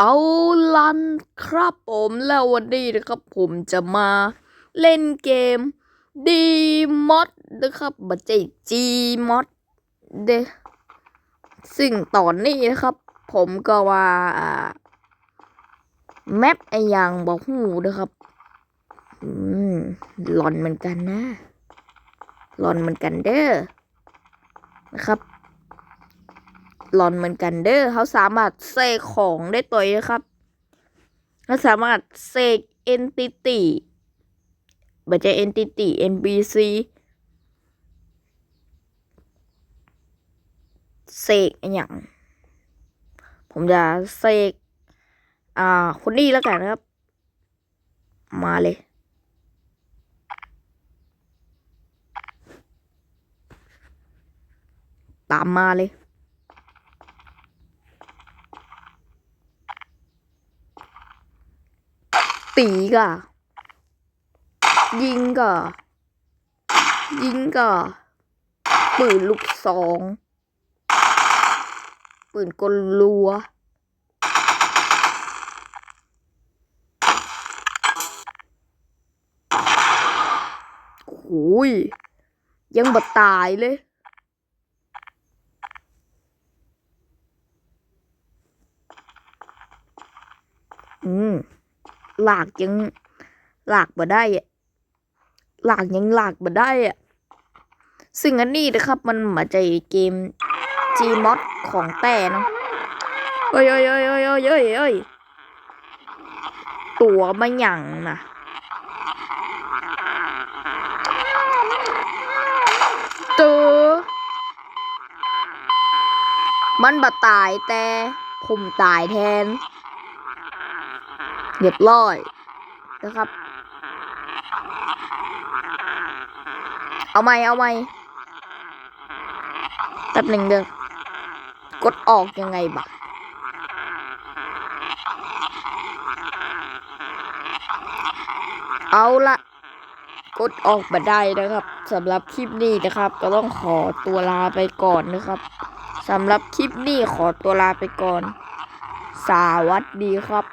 เอาลันครับผมแล้ววันนี้นะครับผมจะมาเล่นเกม D mod นะครับบัจเจ G mod เดซึ่งตอนนี้นะครับ ผมก็ว่าแมปไอย่างบอกหูนะครับ อืมหลอนเหมือนกันนะหลอนเหมือนกันเด้อนะครับ หลอนเหมือนกันเด้อเขาสามารถเสกของได้ตัวเองนะครับเขาสามารถเสก entity บัจเจะ entity NPC เสกอย่าง ผมจะเสกอ่าคนนี้แล้วกันนะครับ มาเลยตามมาเลย ตีก่ะยิงก่ะยิงก่ะปืนลูกซองปืนกลลัว โอ้ย ยังบ่ตายเลย อืม หลากยังหลากบ่ได้อะหลากยังหลากบ่ได้อะซึ่งอันนี้นะครับมันมาจเกม Gmod ของแต่เนาะเอ้ยเอ้ยเอ้ยเอ้ยเอ้ยเอ้ยเอ้ยตัวมันหยั่งนะเจอมันบ่ตายแต่ผมตายแทน เรียบร้อยนะครับ เอาไหมเอาไหมแป๊บหนึ่งเด้อกดออกยังไงบะเอาละกดออกมาได้นะครับสำหรับคลิปนี้นะครับ ก็ต้องขอตัวลาไปก่อนนะครับสำหรับคลิปนี้ขอตัวลาไปก่อน สวัสดีครับ